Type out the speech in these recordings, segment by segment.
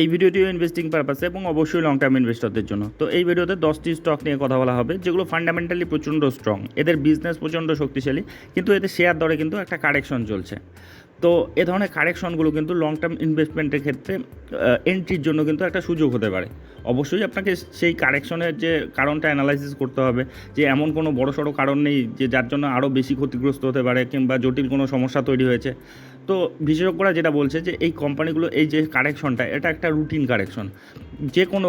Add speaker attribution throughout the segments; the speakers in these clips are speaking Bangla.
Speaker 1: এই ভিডিওটিও ইনভেস্টিং পারপাসে এবং অবশ্যই লং টার্ম ইনভেস্টরদের জন্য। তো এই ভিডিওতে দশটি স্টক নিয়ে কথা বলা হবে, যেগুলো ফান্ডামেন্টালি প্রচণ্ড স্ট্রং এদের বিজনেস প্রচণ্ড শক্তিশালী, কিন্তু এদের শেয়ার দরে কিন্তু একটা কারেকশন চলছে। তো এ ধরনের কারেকশনগুলো কিন্তু লং টার্ম ইনভেস্টমেন্টের ক্ষেত্রে এন্ট্রির জন্য কিন্তু একটা সুযোগ হতে পারে। অবশ্যই আপনাকে সেই কারেকশনের যে কারণটা অ্যানালাইসিস করতে হবে, যে এমন কোনো বড় সড়ো কারণ নেই যে যার জন্য আরও বেশি ক্ষতিগ্রস্ত হতে পারে কিংবা জটিল কোনো সমস্যা তৈরি হয়েছে। তো বিশেষজ্ঞরা যেটা বলছে যে এই কোম্পানিগুলো এই যে কারেকশনটা এটা একটা রুটিন কারেকশন যে কোনো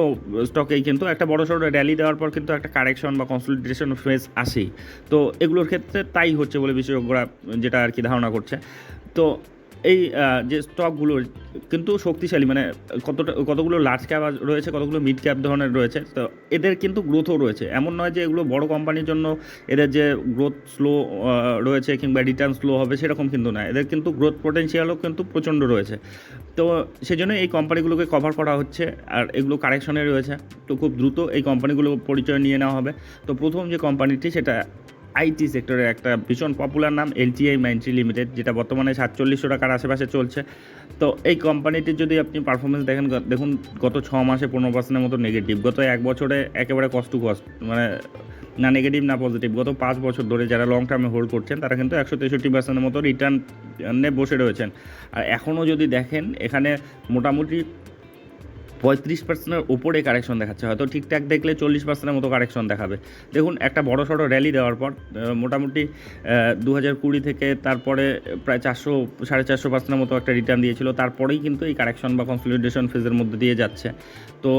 Speaker 1: স্টকেই কিন্তু একটা বড় সড়ো র্যালি দেওয়ার পর কিন্তু একটা কারেকশন বা কনসলিডেশন ফেজ আসেই। তো এগুলোর ক্ষেত্রে তাই হচ্ছে বলে বিশেষজ্ঞরা যেটা আর কি ধারণা করছে। তো এই যে স্টকগুলো কিন্তু শক্তিশালী মানে কতটা, কতগুলো লার্জ ক্যাপ রয়েছে, কতগুলো মিড ক্যাপ ধরনের রয়েছে, তো এদের কিন্তু গ্রোথও রয়েছে। এমন নয় যে এগুলো বড় কোম্পানির জন্য এদের যে গ্রোথ স্লো রয়েছে কিংবা রিটার্ন স্লো হবে সেরকম কিন্তু না এদের কিন্তু গ্রোথ পোটেনশিয়ালও কিন্তু প্রচণ্ড রয়েছে। তো সেই সেজন্য এই কোম্পানিগুলোকে কভার করা হচ্ছে, আর এগুলো কারেকশনে রয়েছে। তো খুব দ্রুত এই কোম্পানিগুলো পরিচয় নিয়ে নেওয়া হবে। তো প্রথম যে কোম্পানিটি সেটা আইটি সেক্টরের একটা ভীষণ পপুলার নাম এলটিআই মাইন্ট্রি লিমিটেড, যেটা বর্তমানে সাতচল্লিশশো টাকার আশেপাশে চলছে। তো এই কোম্পানিটির যদি আপনি পারফরমেন্স দেখেন দেখুন গত ছ মাসে পনেরো পার্সেন্টের মতো নেগেটিভ গত এক বছরে একেবারে কস্ট টু কস্ট মানে না নেগেটিভ না পজিটিভ গত পাঁচ বছর ধরে যারা লং টার্মে হোল্ড করছেন, তারা কিন্তু একশো তেষট্টি পার্সেন্টের মতো রিটার্নে বসে রয়েছেন। আর এখনও যদি দেখেন, এখানে মোটামুটি পঁয়ত্রিশ পার্সেন্টের ওপরে কারেকশন দেখাচ্ছে। হয়তো ঠিকঠাক দেখলে চল্লিশ পার্সেন্টের মতো কারেকশন দেখাবে। দেখুন, একটা বড় সড়ো র্যালি দেওয়ার পর মোটামুটি দু হাজার কুড়ি থেকে তারপরে প্রায় চারশো, সাড়ে চারশো পার্সেন্টের মতো একটা রিটার্ন দিয়েছিল। তারপরেই কিন্তু এই কারেকশন বা কনসলিডেশন ফেজের মধ্যে দিয়ে যাচ্ছে। তো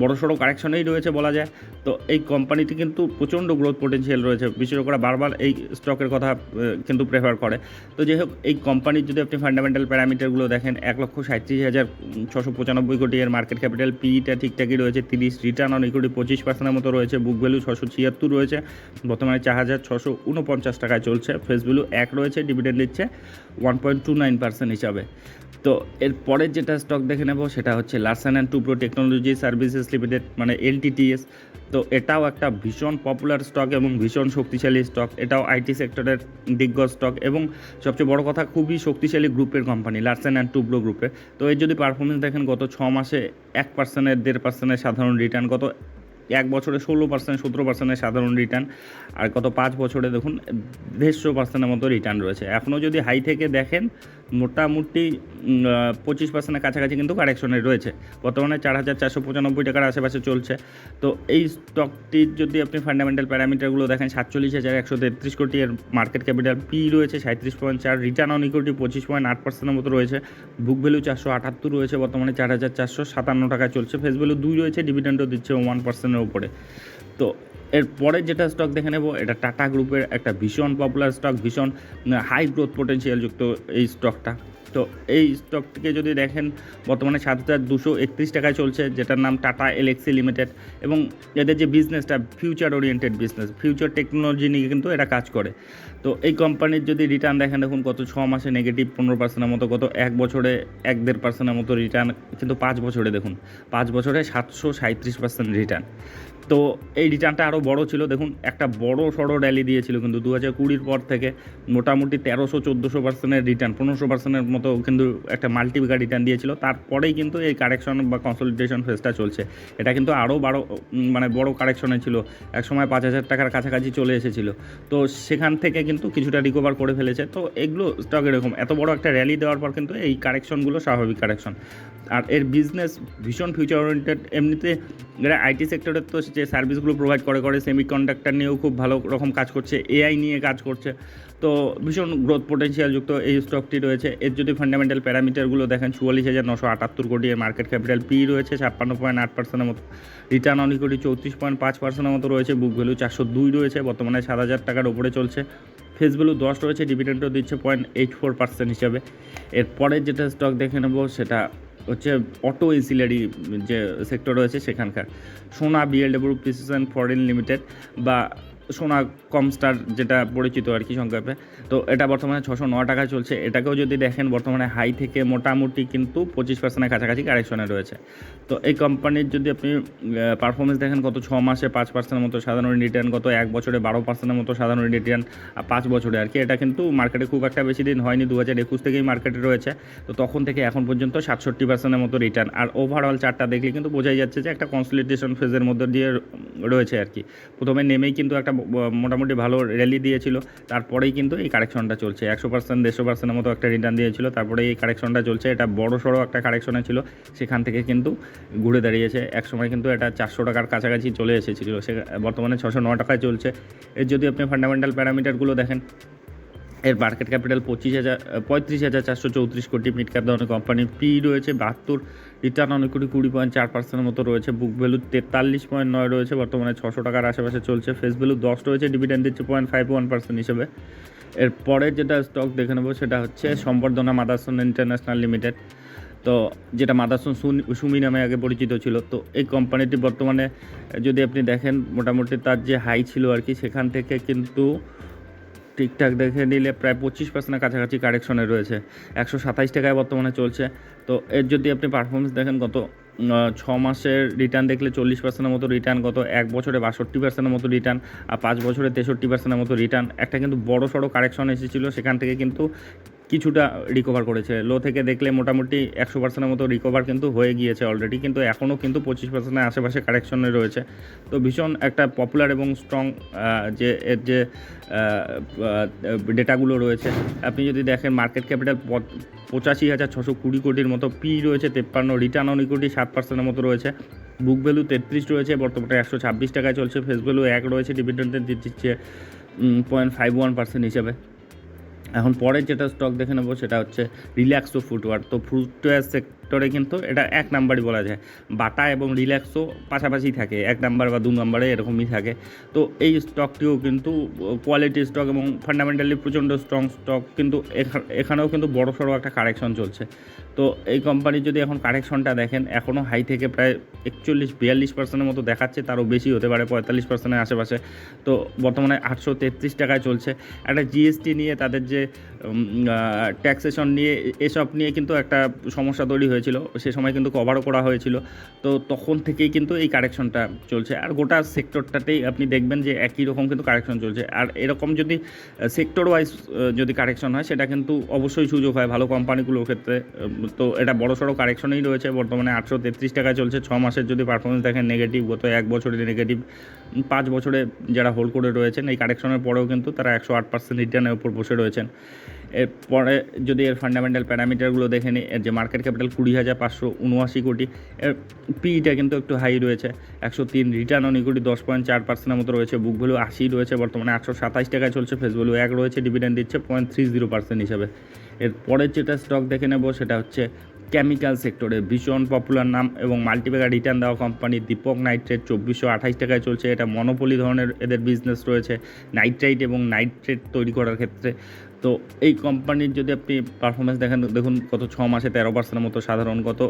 Speaker 1: বড় সড়ো কারেকশনেই রয়েছে বলা যায়। তো এই কোম্পানিটি কিন্তু প্রচণ্ড গ্রোথ পোটেনশিয়াল রয়েছে। বিশেষজ্ঞরা বারবার এই স্টকের কথা কিন্তু প্রেফার করে। তো যাই হোক, এই কোম্পানির যদি আপনি ফান্ডামেন্টাল প্যারামিটারগুলো দেখেন, এক লক্ষ সাঁত্রিশ হাজার ছশো পঁচানব্বই কোটি এর মার্কেট ক্যাপিটাল পিইটা ঠিকঠাকই রয়েছে, তিরিশ রিটার্ন অন ইকুইটি পঁচিশ পার্সেন্টের মতো রয়েছে বুক ভ্যালু ছশো ছিয়াত্তর রয়েছে, বর্তমানে চার হাজার ছশো উনপঞ্চাশ টাকায় চলছে ফেস ভ্যালু এক রয়েছে ডিভিডেন্ড দিচ্ছে one point two nine percent হিসাবে। তো এর পরের যেটা স্টক দেখে নেব সেটা হচ্ছে Larsen and Toubro technology services limited মানে এলটিটিএস তো এটাও একটা ভীষণ পপুলার স্টক এবং ভীষণ শক্তিশালী স্টক এটাও আইটি সেক্টরের দিগ্গজ স্টক এবং সবচেয়ে বড় কথা, খুবই শক্তিশালী গ্রুপের কোম্পানি লার্সেন অ্যান্ড টুব্রো গ্রুপে তো এর যদি পারফরমেন্স দেখেন, গত ছ মাসে এক পার্সেন্টের দেড় পার্সেন্টের সাধারণ রিটার্ন গত এক বছরে ষোলো পার্সেন্ট সতেরো পার্সেন্টের সাধারণ রিটার্ন আর গত পাঁচ বছরে দেখুন, দেড়শো পার্সেন্টের মতো রিটার্ন রয়েছে। এখনও যদি হাই থেকে দেখেন মোটামুটি পঁচিশ পার্সেন্টের কাছাকাছি কিন্তু কারেকশনে রয়েছে। বর্তমানে চার হাজার চারশো পঁচানব্বই টাকার আশেপাশে চলছে। তো এই স্টকটির যদি আপনি ফান্ডামেন্টাল প্যারামিটারগুলো দেখেন, সাতচল্লিশ হাজার একশো তেত্রিশ কোটি এর মার্কেট ক্যাপিটাল পি রয়েছে সাঁত্রিশ পয়েন্ট চার রিটার্ন অন ইকুইটি পঁচিশ পয়েন্ট আট পার্সেন্টের মতো রয়েছে। বুক ভ্যালু চারশো আটাত্তর রয়েছে বর্তমানে, চার হাজার চারশো সাতান্ন টাকায় চলছে। ফেস ভ্যালু দুই রয়েছে ডিভিডেন্ডও দিচ্ছে ওয়ান পার্সেন্টের উপরে। তো এর পরের যেটা স্টক দেখে নেব, এটা টাটা গ্রুপের একটা ভীষণ পপুলার স্টক ভীষণ হাই গ্রোথ পোটেন্সিয়াল যুক্ত এই স্টকটা তো এই স্টকটিকে যদি দেখেন, বর্তমানে সাত হাজার দুশো একত্রিশ টাকায় চলছে, যেটার নাম টাটা এলএক্সি লিমিটেড এবং এদের যে বিজনেসটা future oriented business future technology নিয়ে কিন্তু এটা কাজ করে। তো এই কোম্পানির যদি রিটার্ন দেখেন, দেখুন গত ছ মাসে নেগেটিভ পনেরো পার্সেন্টের মতো গত এক বছরে এক দেড় পার্সেন্টের মতো রিটার্ন কিন্তু পাঁচ বছরে দেখুন, পাঁচ বছরে সাতশো সাঁত্রিশ পার্সেন্ট রিটার্ন তো এই রিটার্নটা আরও বড় ছিল, দেখুন একটা বড় সড়ো র্যালি দিয়েছিল কিন্তু দু হাজার কুড়ির পর থেকে মোটামুটি তেরোশো চোদ্দোশো পার্সেন্টের রিটার্ন পনেরোশো পার্সেন্টের মতো কিন্তু একটা মাল্টিপিকার রিটার্ন দিয়েছিল। তারপরেই কিন্তু এই কারেকশন বা কনসলিডেশন ফেজটা চলছে। এটা কিন্তু আরও বড় মানে বড় কারেকশনে ছিল। এক সময় পাঁচ হাজার টাকার কাছাকাছি চলে এসেছিল। তো সেখান থেকে কিন্তু কিছুটা রিকভার করে ফেলেছে। তো এগুলো স্টক এরকম। এত বড় একটা র্যালি দেওয়ার পর কিন্তু এই কারেকশনগুলো স্বাভাবিক কারেকশন আর এর বিজনেস ভীষণ ফিউচার ওরিয়েন্টেড এমনিতে এরা আইটি সেক্টরের তো যে সার্ভিসগুলো প্রোভাইড করে করে সেমি কন্ডাক্টর নিয়েও খুব ভালো রকম কাজ করছে এআই নিয়ে কাজ করছে। তো ভীষণ গ্রোথ পোটেনশিয়াল যুক্ত এই স্টকটি রয়েছে। এর যদি ফান্ডামেন্টাল প্যারামিটারগুলো দেখেন, চুয়াল্লিশ হাজার নশো আটাত্তর কোটি এর মার্কেট ক্যাপিটাল পি রয়েছে, ছাপ্পান্ন পয়েন্ট আট পার্সেন্টের মতো। রিটার্ন অন ইকুইটি চৌত্রিশ পয়েন্ট পাঁচ পার্সেন্টের মতো রয়েছে। বুক ভ্যালু চারশো দুই রয়েছে। বর্তমানে সাত হাজার টাকার উপরে চলছে। ফেস ভ্যালু দশ রয়েছে ডিভিডেন্ডও দিচ্ছে পয়েন্ট এইট ফোর পার্সেন্ট হিসাবে। এরপরে যেটা স্টক দেখে নেব, সেটা হচ্ছে অটো এসিলারি যে সেক্টর রয়েছে সেখানকার। সোনা বিএলডব্লিউ প্রিসিশন ফরেন লিমিটেড বা সোনা কমস্টার যেটা পরিচিত আর কি সংক্ষেপে। তো এটা বর্তমানে ছশো ন টাকায় চলছে। এটাকেও যদি দেখেন, বর্তমানে হাই থেকে মোটামুটি কিন্তু পঁচিশ পার্সেন্টের কাছাকাছি কারেকশনে রয়েছে। তো এই কোম্পানির যদি আপনি পারফরমেন্স দেখেন, গত ছ মাসে পাঁচ পার্সেন্টের মতো সাধারণ রিটার্ন গত এক বছরে বারো পার্সেন্টের মতো সাধারণ রিটার্ন পাঁচ বছরে আর কি। এটা কিন্তু মার্কেটে খুব একটা বেশি দিন হয়নি দু হাজার একুশ থেকেই মার্কেটে রয়েছে। তো তখন থেকে এখন পর্যন্ত সাতষট্টি পার্সেন্টের মতো রিটার্ন আর ওভারঅল চারটা দেখলে কিন্তু বোঝাই যাচ্ছে যে একটা কনসলিডেশন ফেজের মধ্যে দিয়ে রয়েছে আর কি। প্রথমে নেমেই কিন্তু একটা মোটামুটি ভালো র্যালি দিয়েছিল। তারপরেই কিন্তু এই কারেকশনটা চলছে। একশো পার্সেন্ট দেড়শো পার্সেন্টের মতো একটা রিটার্ন দিয়েছিল। তারপরে এই কারেকশনটা চলছে। এটা বড় সড়ো একটা কারেকশনে ছিল। সেখান থেকে কিন্তু ঘুরে দাঁড়িয়েছে। একসময় কিন্তু এটা চারশো টাকার কাছাকাছি চলে এসেছিল। সে বর্তমানে ছশো ন টাকায় চলছে। এর যদি আপনি ফান্ডামেন্টাল প্যারামিটারগুলো দেখেন এর মার্কেট ক্যাপিটাল পঁচিশ হাজার পঁয়ত্রিশ হাজার চারশো চৌত্রিশ কোটি মিড ক্যাপ ধরনের কোম্পানি পি রয়েছে, বাহাত্তর রিটার্ন অনেক কোটি কুড়ি পয়েন্ট চার পার্সেন্টের মতো রয়েছে বুক ভ্যালু তেতাল্লিশ পয়েন্ট নয় রয়েছে, বর্তমানে ছশো টাকার আশেপাশে চলছে ফেস ভ্যালু দশ রয়েছে ডিভিডেন্ড দিচ্ছে পয়েন্ট ফাইভ ওয়ান পার্সেন্ট হিসেবে। এরপরে যেটা স্টক দেখে নেব, সেটা হচ্ছে সম্বর্ধনা মাদাসন ইন্টারন্যাশনাল লিমিটেড তো যেটা মাদাসন সুমি নামে আগে পরিচিত ছিল, তো এই কোম্পানিটি বর্তমানে যদি আপনি দেখেন, মোটামুটি তার যে হাই ছিল আর কি, সেখান থেকে কিন্তু ঠিকঠাক দেখে নিলে প্রায় পঁচিশ পার্সেন্টের কাছাকাছি কারেকশনে রয়েছে। একশো সাতাইশ টাকায় বর্তমানে চলছে। তো এর যদি আপনি পারফরমেন্স দেখেন, গত ছ মাসের রিটার্ন দেখলে চল্লিশ পার্সেন্টের মতো রিটার্ন গত এক বছরে বাষট্টি পার্সেন্টের মতো রিটার্ন আর পাঁচ বছরে তেষট্টি পার্সেন্টের মতো রিটার্ন একটা কিন্তু বড় সড়ো কারেকশন এসেছিল, সেখান থেকে কিন্তু কিছুটা রিকভার করেছে। লো থেকে দেখলে মোটামুটি একশো পার্সেন্টের মতো রিকভার কিন্তু হয়ে গিয়েছে অলরেডি কিন্তু এখনও কিন্তু পঁচিশ পার্সেন্টের আশেপাশে কারেকশনে রয়েছে। তো ভীষণ একটা পপুলার এবং স্ট্রং যে, এর যে ডেটাগুলো রয়েছে, আপনি যদি দেখেন মার্কেট ক্যাপিটাল পঁচাশি হাজার ছশো কুড়ি কোটির মতো পি রয়েছে, তেপ্পান্ন রিটার্ন অন ইকুইটি সাত পার্সেন্টের মতো রয়েছে। বুক ভ্যালু তেত্রিশ রয়েছে, বর্তমানে একশো ছাব্বিশ টাকায় চলছে ফেস ভ্যালু এক রয়েছে ডিভিডেন্ড দিচ্ছে পয়েন্ট ফাইভ ওয়ান পার্সেন্ট হিসাবে। এখন পরে যেটা স্টক দেখে নেব সেটা হচ্ছে রিল্যাক্সো ফুটওয়ার তো ফুটওয়্যার সেক্টরে কিন্তু এটা এক নাম্বারই বলা যায়। বাটা এবং রিল্যাক্সো পাশাপাশি থাকে, এক নাম্বার বা দু নাম্বারে এরকমই থাকে। তো এই স্টকটিও কিন্তু কোয়ালিটি স্টক এবং ফান্ডামেন্টালি প্রচণ্ড স্ট্রং স্টক কিন্তু এখা- এখানেও কিন্তু বড় সড়ো একটা কারেকশন চলছে। তো এই কোম্পানির যদি এখন কারেকশনটা দেখেন এখনও হাই থেকে প্রায় একচল্লিশ, বিয়াল্লিশ পার্সেন্টের মতো দেখাচ্ছে, তারও বেশি হতে পারে, পঁয়তাল্লিশ পার্সেন্টের আশেপাশে। তো বর্তমানে আটশো তেত্রিশ টাকায় চলছে। একটা জিএসটি নিয়ে, তাদের যে ট্যাক্সেশন নিয়ে, এসব নিয়ে কিন্তু একটা সমস্যা তৈরি হয়েছিল। সে সময় কিন্তু কভারও করা হয়েছিল। তো তখন থেকেই কিন্তু এই কারেকশনটা চলছে। আর গোটা সেক্টরটাতেই আপনি দেখবেন যে, একই রকম কিন্তু কারেকশন চলছে। আর এরকম যদি সেক্টর ওয়াইজ যদি কারেকশন হয়, সেটা কিন্তু অবশ্যই সুযোগ হয় ভালো কোম্পানিগুলোর ক্ষেত্রে তো এটা বড় সড়ো কারেকশনেই রয়েছে, বর্তমানে আটশো তেত্রিশ টাকায় চলছে, ছ মাসের যদি পারফরমেন্স দেখেন নেগেটিভ গত এক বছরের নেগেটিভ পাঁচ বছরে যারা হোল্ড করে রয়েছেন, এই কারেকশনের পরেও কিন্তু তারা একশো আট পার্সেন্ট রিটার্নের উপর বসে রয়েছেন। এরপরে যদি এর ফান্ডামেন্টাল প্যারামিটারগুলো দেখে নিই এর যে মার্কেট ক্যাপিটাল কুড়ি হাজার পাঁচশো উনআশি কোটি, এর পিইটা কিন্তু একটু হাই রয়েছে, একশো তিন রিটার্ন অন ইকুইটি দশ পয়েন্ট চার পার্সেন্টের মতো রয়েছে বুক ভ্যালু আশি রয়েছে, বর্তমানে একশো সাতাশ টাকায় চলছে ফেস ভ্যালু এক রয়েছে ডিভিডেন্ড দিচ্ছে পয়েন্ট থ্রি জিরো পার্সেন্ট হিসাবে। এর পরের যেটা স্টক দেখে নেব, সেটা হচ্ছে কেমিক্যাল সেক্টরে ভীষণ পপুলার নাম এবং মাল্টিপ্যাকার রিটার্ন দেওয়া কোম্পানি দীপক নাইট্রেট চব্বিশশো আঠাশ টাকায় চলছে। এটা মনোপলি ধরনের এদের বিজনেস রয়েছে নাইট্রাইট এবং নাইট্রেট তৈরি করার ক্ষেত্রে। তো এই কোম্পানির যদি আপনি পারফরমেন্স দেখেন, দেখুন গত ছ মাসে তেরো পার্সেন্টের মতো সাধারণ গত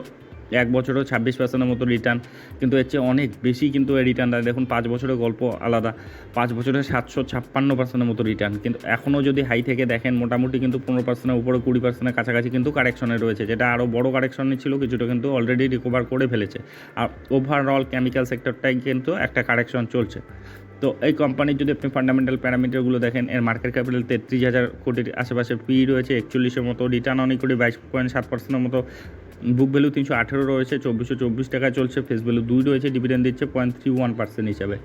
Speaker 1: এক বছরেও ছাব্বিশ পার্সেন্টের মতো রিটার্ন কিন্তু এর চেয়ে অনেক বেশি কিন্তু এই রিটার্ন দেয় দেখুন, পাঁচ বছরের গল্প আলাদা। পাঁচ বছরে সাতশো ছাপ্পান্ন পার্সেন্টের মতো রিটার্ন কিন্তু এখনও যদি হাই থেকে দেখেন, মোটামুটি কিন্তু পনেরো পার্সেন্টের উপরে, কুড়ি পার্সেন্টের কাছাকাছি কিন্তু কারেকশনে রয়েছে, যেটা আরও বড় কারেকশনে ছিল, কিছুটা কিন্তু অলরেডি রিকভার করে ফেলেছে। আর ওভারঅল কেমিক্যাল সেক্টরটাই কিন্তু একটা কারেকশন চলছে। তো এই কোম্পানির যদি আপনি ফান্ডামেন্টাল প্যারামিটারগুলো দেখেন, এর মার্কেট ক্যাপিটাল তেত্রিশ হাজার কোটির আশেপাশে পি রয়েছে, একচল্লিশের মতো রিটার্ন অনেক কোটি বাইশ পয়েন্ট সাত পার্সেন্টের মতো বুক ভ্যালু তিনশো আঠেরো রয়েছে, চব্বিশশো চব্বিশ টাকা চলছে ফেস ভ্যালু দুই রয়েছে ডিভিডেন্ড দিচ্ছে পয়েন্ট থ্রি ওয়ান পার্সেন্ট হিসাবে।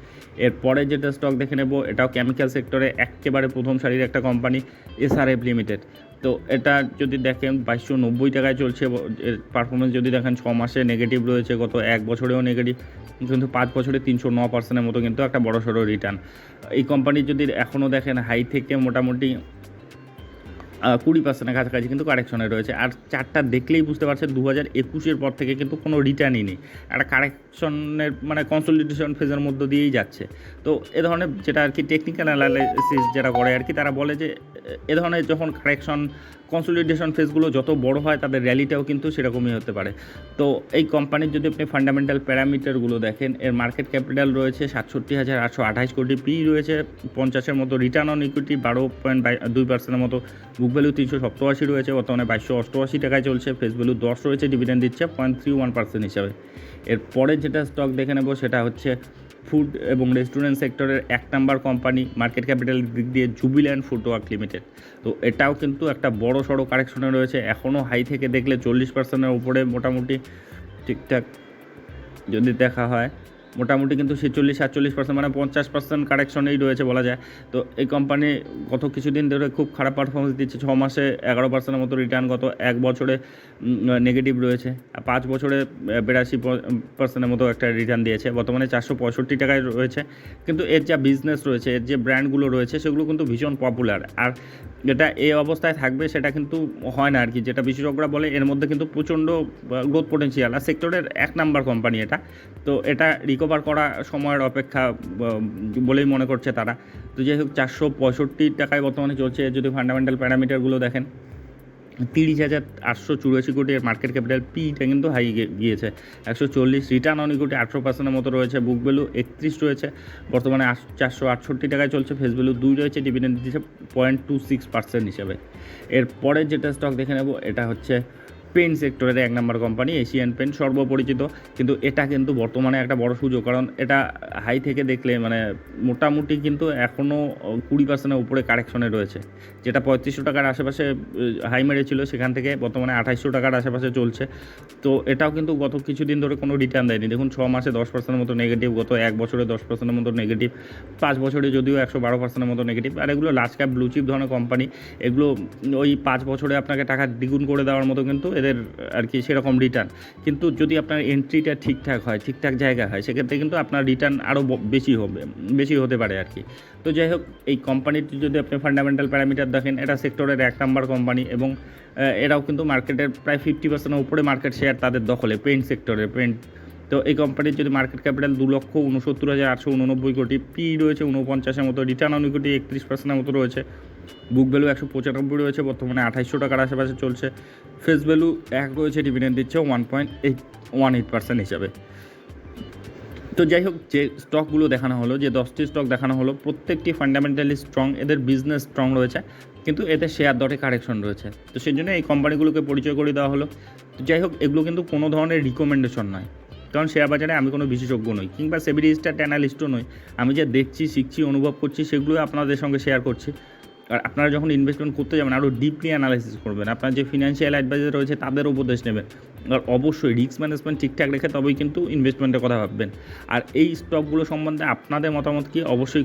Speaker 1: এরপরে যেটা স্টক দেখে নেব, এটাও কেমিক্যাল সেক্টরে একেবারে প্রথম সারির একটা কোম্পানি এসআরএফ লিমিটেড তো এটা যদি দেখেন, বাইশশো নব্বই টাকায় চলছে পারফরমেন্স যদি দেখেন, ছ মাসে নেগেটিভ রয়েছে, গত এক বছরেও নেগেটিভ কিন্তু পাঁচ বছরে তিনশো ন পার্সেন্টের মতো কিন্তু একটা বড় সড়ো রিটার্ন এই কোম্পানির যদি এখনও দেখেন হাই থেকে মোটামুটি কুড়ি পার্সেন্টের কাছাকাছি কিন্তু কারেকশনে রয়েছে। আর চারটা দেখলেই বুঝতে পারছেন দু হাজার একুশের পর থেকে কিন্তু কোনো রিটার্নই নেই। একটা কারেকশনের মানে কনসলিডেশন ফেজের মধ্য দিয়েই যাচ্ছে। তো এ ধরনের যেটা আর কি টেকনিক্যাল অ্যানালাইসিস যেটা করে আর কি, তারা বলে যে এ ধরনের যখন কারেকশন কনসলিডেশন ফেসগুলো যত বড় হয়, তাদের র্যালিটাও কিন্তু সেরকমই হতে পারে। তো এই কোম্পানির যদি আপনি ফান্ডামেন্টাল প্যারামিটারগুলো দেখেন, এর মার্কেট ক্যাপিটাল রয়েছে সাতষট্টি হাজার আটশো আঠাশ কোটি পি রয়েছে পঞ্চাশের মতো রিটার্ন অন ইকুইটি বারো পয়েন্ট দুই পার্সেন্টের মতো বুক ভ্যালু তিনশো সপ্তআশি রয়েছে, বর্তমানে বাইশশো অষ্টআশি টাকায় চলছে ফেস ভ্যালু দশ রয়েছে ডিভিডেন্ড দিচ্ছে পয়েন্ট থ্রি ওয়ান পার্সেন্ট হিসাবে। এরপরে যেটা স্টক দেখে নেব, সেটা হচ্ছে ফুড এবং রেস্টুরেন্ট সেক্টরের এক নাম্বার কোম্পানি মার্কেট ক্যাপিটাল দিক দিয়ে জুবিল্যান্ড ফুডওয়ার্ক লিমিটেড। তো এটাও কিন্তু একটা বড় সড়ো কারেকশনে রয়েছে। এখনও হাই থেকে দেখলে চল্লিশ পার্সেন্টের উপরে মোটামুটি ঠিকঠাক যদি দেখা হয়। মোটামুটি কিন্তু ছেচল্লিশ সাতচল্লিশ পার্সেন্ট মানে পঞ্চাশ পার্সেন্ট কারেকশনেই রয়েছে বলা যায়। তো এই কোম্পানি গত কিছুদিন ধরে খুব খারাপ পারফরমেন্স দিচ্ছে। ছ মাসে এগারো পার্সেন্টের মতো রিটার্ন গত এক বছরে নেগেটিভ রয়েছে। আর পাঁচ বছরে বিরাশি পার্সেন্টের মতো একটা রিটার্ন দিয়েছে। বর্তমানে চারশো পঁয়ষট্টি টাকায় রয়েছে। কিন্তু এর যা বিজনেস রয়েছে, এর যে ব্র্যান্ডগুলো রয়েছে, সেগুলো কিন্তু ভীষণ পপুলার আর যেটা এই অবস্থায় থাকবে সেটা কিন্তু হয় না আর কি যেটা বিশেষজ্ঞরা বলে, এর মধ্যে কিন্তু প্রচণ্ড গ্রোথ পোটেন্সিয়াল আর সেক্টরের এক নাম্বার কোম্পানি এটা। তো এটা রিকভার করা সময়ের অপেক্ষা বলেই মনে করছে তারা। তো যাই হোক, চারশো পঁয়ষট্টি টাকায় বর্তমানে চলছে যদি ফান্ডামেন্টাল প্যারামিটারগুলো দেখেন। তিরিশ হাজার আটশো চুরাশি কোটি মার্কেট ক্যাপিটাল পিটা কিন্তু হাই গিয়েছে। একশো চল্লিশ রিটার্ন অন ইকুইটি আঠেরো পার্সেন্টের মতো রয়েছে বুক ভ্যালু একত্রিশ রয়েছে। বর্তমানে চারশো আটষট্টি টাকায় চলছে ফেস ভ্যালু দুই রয়েছে ডিভিডেন্ড দিচ্ছে পয়েন্ট টু সিক্স পার্সেন্ট হিসাবে। এরপরে যেটা স্টক দেখে নেব, এটা হচ্ছে পেন সেক্টরের এক নম্বর কোম্পানি, এশিয়ান পেন সর্বপরিচিত। কিন্তু এটা কিন্তু বর্তমানে একটা বড় সুযোগ, কারণ এটা হাই থেকে দেখলে মানে মোটামুটি কিন্তু এখনও কুড়ি পার্সেন্টের উপরে কারেকশনে রয়েছে। যেটা পঁয়ত্রিশশো টাকার আশেপাশে হাই মেরেছিল সেখান থেকে বর্তমানে আঠাইশশো টাকার আশেপাশে চলছে। তো এটাও কিন্তু গত কিছুদিন ধরে কোনো রিটার্ন দেয়নি। দেখুন, ছ মাসে দশ পার্সেন্টের মতো নেগেটিভ গত এক বছরে দশ পার্সেন্টের মতো নেগেটিভ পাঁচ বছরে যদিও একশো বারো পার্সেন্টের মতো নেগেটিভ আর এগুলো লার্জ ক্যাপ ব্লু চিপ ধরনের কোম্পানি এগুলো ওই পাঁচ বছরে আপনাকে টাকা দ্বিগুণ করে দেওয়ার মতো কিন্তু এদের আর কি সেরকম রিটার্ন কিন্তু যদি আপনার এন্ট্রিটা ঠিকঠাক হয়, ঠিকঠাক জায়গা হয়, সেক্ষেত্রে কিন্তু আপনার রিটার্ন আরও বেশি হবে, বেশি হতে পারে আর কি। তো যাই হোক, এই কোম্পানিটি যদি আপনি ফান্ডামেন্টাল প্যারামিটার দেখেন, এটা সেক্টরের এক নাম্বার কোম্পানি এবং এরাও কিন্তু মার্কেটের প্রায় ফিফটি পার্সেন্টের উপরে মার্কেট শেয়ার তাদের দখলে পেন্ট সেক্টরে পেন্ট তো এই কোম্পানির যদি মার্কেট ক্যাপিটাল দু লক্ষ উনসত্তর হাজার আটশো উননব্বই কোটি পি রয়েছে উনপঞ্চাশের মতো রিটার্ন অন একত্রিশ পার্সেন্টের মতো রয়েছে। বুক ভ্যালু একশো পঁচানব্বই রয়েছে, বর্তমানে আঠাইশশো টাকার আশেপাশে চলছে। ফেস ভ্যালু এক রয়েছে ডিভিডেন্ড দিচ্ছে one point eight one eight percent হিসাবে। তো যাই হোক, যে স্টকগুলো দেখানো হলো, যে দশটি স্টক দেখানো হলো, প্রত্যেকটি ফান্ডামেন্টালি স্ট্রং এদের বিজনেস স্ট্রং রয়েছে, কিন্তু এতে শেয়ার দরে কারেকশন রয়েছে। তো সেই জন্য এই কোম্পানিগুলোকে পরিচয় করে দেওয়া হলো। তো যাই হোক, এগুলো কিন্তু কোনো ধরনের রিকমেন্ডেশন নয়। কারণ শেয়ার বাজারে আমি কোনো বিশেষজ্ঞ নই, কিংবা সেবি রেজিস্টার্ড অ্যানালিস্টও নই। আমি যে দেখছি, শিখছি, অনুভব করছি, সেগুলোই আপনাদের সঙ্গে শেয়ার করছি। আপনারা যখন ইনভেস্টমেন্ট করতে যাবেন আরও ডিপলি অ্যানালাইসিস করবেন। আপনার যে ফিনান্সিয়াল অ্যাডভাইজার রয়েছে, তাদের উপদেশ নেবেন। আর অবশ্যই রিস্ক ম্যানেজমেন্ট ঠিকঠাক রেখে তবেই কিন্তু ইনভেস্টমেন্টের কথা ভাববেন। আর এই স্টকগুলো সম্বন্ধে আপনাদের মতামত কি? অবশ্যই